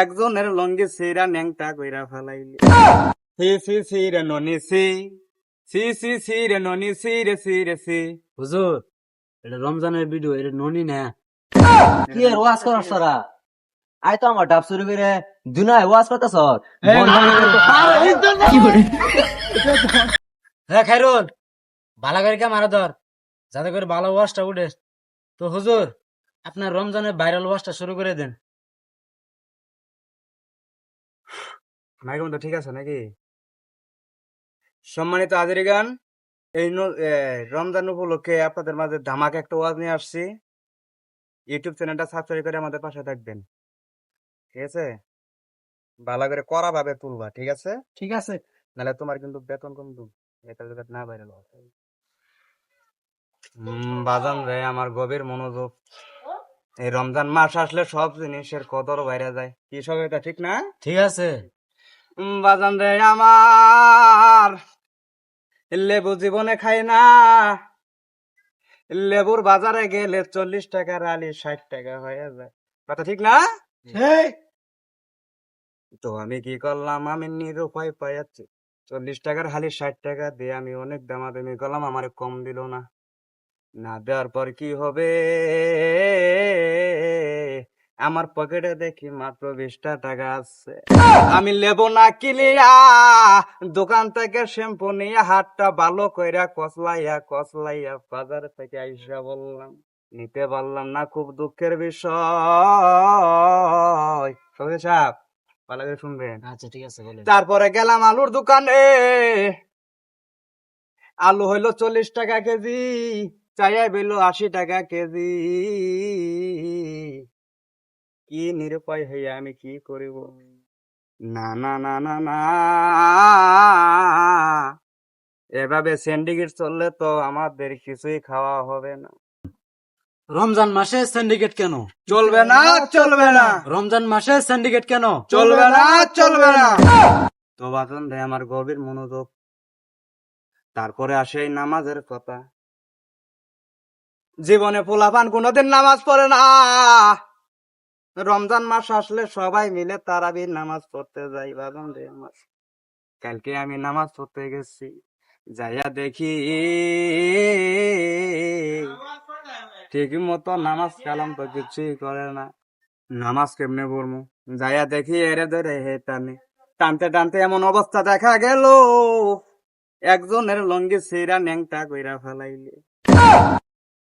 একজনের লঙ্গি সিরা ন্যাংটা কইরা ফেলাইলি। সি সি সি রে ননি সি। সি সি সি রে ননি সি রে সি রে সি। হুজুর এটা রমজানের ভিডিও এটা ননি না। কি এর ওয়াজ করছ তোরা? আই তো আমার ডাব শুরু করে। দুনায় ওয়াজ করতেছ? হ্যাঁ খাইরুল ভালো করে কে মারা ধর? যাতে করে ভালো ওয়াজটা উঠে। তো হুজুর আপনার রমজানের ভাইরাল ওয়াজটা শুরু করে দেন। মাইকের মতো ঠিক আছে নাকি? সম্মানিত আজরিগান এই রমজান উপলক্ষে আপনাদের মাঝে ধামাক একটা ওয়াজ নিয়ে আসছি। ইউটিউব চ্যানেলটা সাবস্ক্রাইব করে আমাদের পাশে থাকবেন। ঠিক আছে? ভালো করে করা ভাবে তুলবা ঠিক আছে? ঠিক আছে। নাহলে তোমার কিন্তু বেতন কম এটা যদি না বাইরে বাজান রে আমার গভীর মনোযোগ। এই রমজান মাস আসলে সব জিনিসের কদর বাইরে যায়। কি সব এটা ঠিক না? ঠিক আছে। বাজান রে আমার। লেবু জীবনে খাই না। লেবুর বাজারে গেলে চল্লিশ টাকার আলি ষাট টাকা হয়ে যায়। কথা ঠিক না? তো আমি কি করলাম? আমি নিরুপায় পাইয়াচ্ছি চল্লিশ টাকার হালি ষাট টাকা দিয়ে আমি অনেক দামাদামি করলাম আমার কম দিল না। না দেওয়ার পর কি হবে? আমার পকেটে দেখি মাত্র বিশটা টাকা আছে। আমি লেবু না কিলিয়া দোকান থেকে শ্যাম্পু নিয়ে হাতটা ভালো কইরা কসলাইয়া কসলাইয়া বাজার থেকে আইসা বললাম নিতে পারলাম না খুব দুঃখের বিষয়। সৌদি সাহেব ভালো করে শুনবেন। আচ্ছা ঠিক আছে তারপরে গেলাম আলুর দোকানে। আলু হইল চল্লিশ টাকা কেজি চাইয়া বেলো আশি টাকা কেজি। কি নিরুপায় হইয়া আমি কি করিব? না না না না না। এভাবে সিন্ডিকেট চললে তো আমাদের কিছুই খাওয়া হবে না। রমজান মাসে সিন্ডিকেট কেন? চলবে না চলবে না। রমজান মাসে সিন্ডিকেট কেন? চলবে না চলবে না। তো বাতন রে আমার গভীর মনোযোগ। তারপরে আসে এই নামাজের কথা। জীবনে পোলাপান কোনোদিন নামাজ পড়ে না। রমজান মাস আসলে সবাই মিলে তারাবির নামাজ পড়তে যাই বাদন রে আমার। কালকে আমি নামাজ পড়তে গেছি যাইয়া দেখি ঠিক মতো নামাজ কালাম তো কিছুই করে না। নামাজ কেমনে পড়ব যাইয়া দেখি এরে ধরে হে টানে। টানতে টানতে এমন অবস্থা দেখা গেল একজনের লঙ্গি সিরা ন্যাংটা কইরা ফেলাইলে।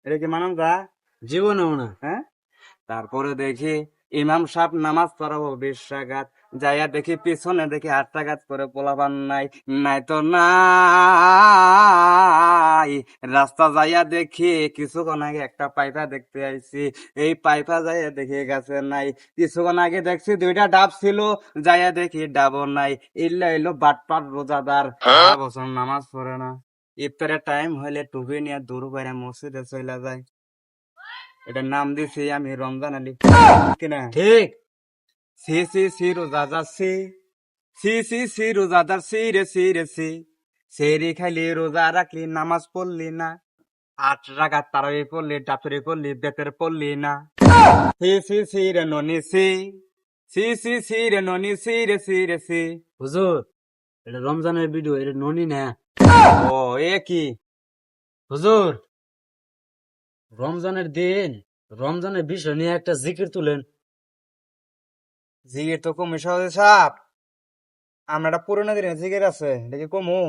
এটা কি মানাম যা জীবনেও না। হ্যাঁ? তারপরে দেখি ইমাম সাহেব নামাজ পড়াবো বিশ টাকাত যাইয়া দেখি পিছনে দেখি আট টাকাত করে পোলাবান নাই নাই তো নাই। রাস্তা যাইয়া দেখি কিছুক্ষণ আগে একটা পাইপা দেখতে আইছি এই পাইপা যাইয়া দেখি গেছে নাই। কিছুক্ষণ আগে দেখছি দুইটা ডাব ছিল যাইয়া দেখি ডাবও নাই। ইল্লা এলো বাটপাট রোজাদার। বছর নামাজ পড়ে না। ইফতারের টাইম হইলে টুপি নিয়ে দূর বাইরে মসজিদে চলে যায়। এটার নাম দিছি আমি রমজান আলী। কিনা? ঠিক। সি সি সি রোজাদার সি সি সি সি রোজাদার সি রে সি রে সি। সেরি খাইলি রোজা রাখলি নামাজ পড়লি না। আট রাখা তারাবি পড়লি ডাফরি পড়লি বেতের পড়লি না। সি সি সি রে ননি সি। সি সি সি রে ননি সি রে সি রে সি। হুজুর এটা রমজানের ভিডিও এটা ননি না। ও এ কি? হুজুর রমজানের দিন রমজানের বিষয় নিয়ে একটা জিকির তুলেন। জিগের তো কমি সহজে সাপ। আমরা একটা পুরোনো দিনের জিগের আছে দেখি কমু?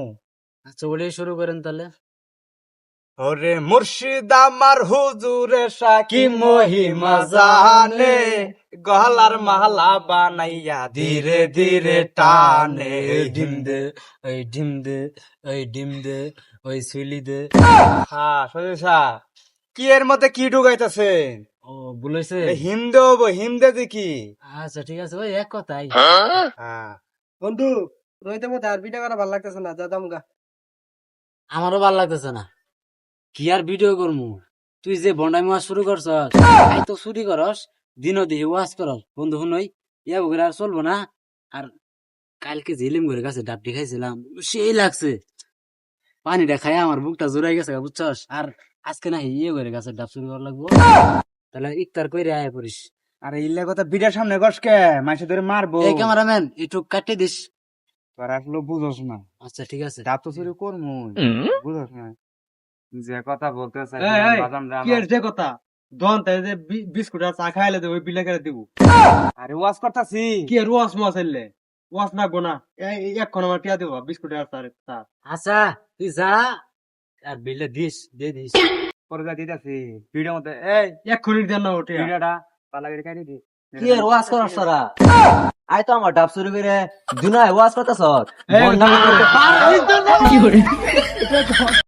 আচ্ছা বলেই শুরু করেন তাহলে। ওরে মুর্শিদ আমার হুজুরে সাকি মহিমা জানে গহলার মালা বানাইয়া ধীরে ধীরে টানে। ডিম দে ওই ডিম দে ওই ডিম দে ওই সুইলি দে। হ্যাঁ সজেশা কি এর মধ্যে কি ঢুকাইতেছে? ও বলেছে হিমদে হব হিমদে কি? আচ্ছা ঠিক আছে ওই এক কথাই। হ্যাঁ? বন্ধু রইতে মধ্যে আর ভিডিও করা ভালো লাগতেছে না যা দামগা আমারও ভালো লাগতেছে না। কি আর ভিডিও করমু? তুই যে বন্ডামি ওয়াজ শুরু করছস আই তো চুরি করস দিনও দিহি ওয়াজ করস। বন্ধু শুনই ইয়া বগের আর চলবো না। আর কালকে ঝিলিম করে কাছে ডাবটি খাইছিলাম সেই লাগছে। পানিটা খাই আমার বুকটা জোরাই গেছে বুঝছস? আর আজকে না ইয়ে করে গাছে ডাব শুরু করা লাগবো। তাহলে ইফতার কইরে আয় পড়িস। আরে ইল্লে কথা বিটার সামনে গসকে মাসে ধরে মারবো। এই ক্যামেরাম্যান একটু কাটে দিস। তোর আসলে বুঝোস না। আচ্ছা ঠিক আছে। ডাব তো চুরি করব বুঝোস না। যে কথা বলতে চাই কি এর যে কথা? দন তাই যে বিস্কুট আর চা খাইলে দেবো বিলে করে দিব। আরে ওয়াজ করতাছি। কি ওয়াশ এলে? ওয়াশ না। এই- এই এক্ষণ আমার টিয়া দেবো বিস্কুট আর চা। আচ্ছা তুই যা। আর বিলটা দিস দিয়ে দিস পরে যা দিতেছি ভিডিও মধ্যে এই এক্ষুনি দেন না ওঠে ভিডিওটা পালা গেড়ে কাটি দিস কি আর ওয়াজ করস তোরা আই তো আমার ডাব শুরু করে দুনায় ওয়াজ করতেছ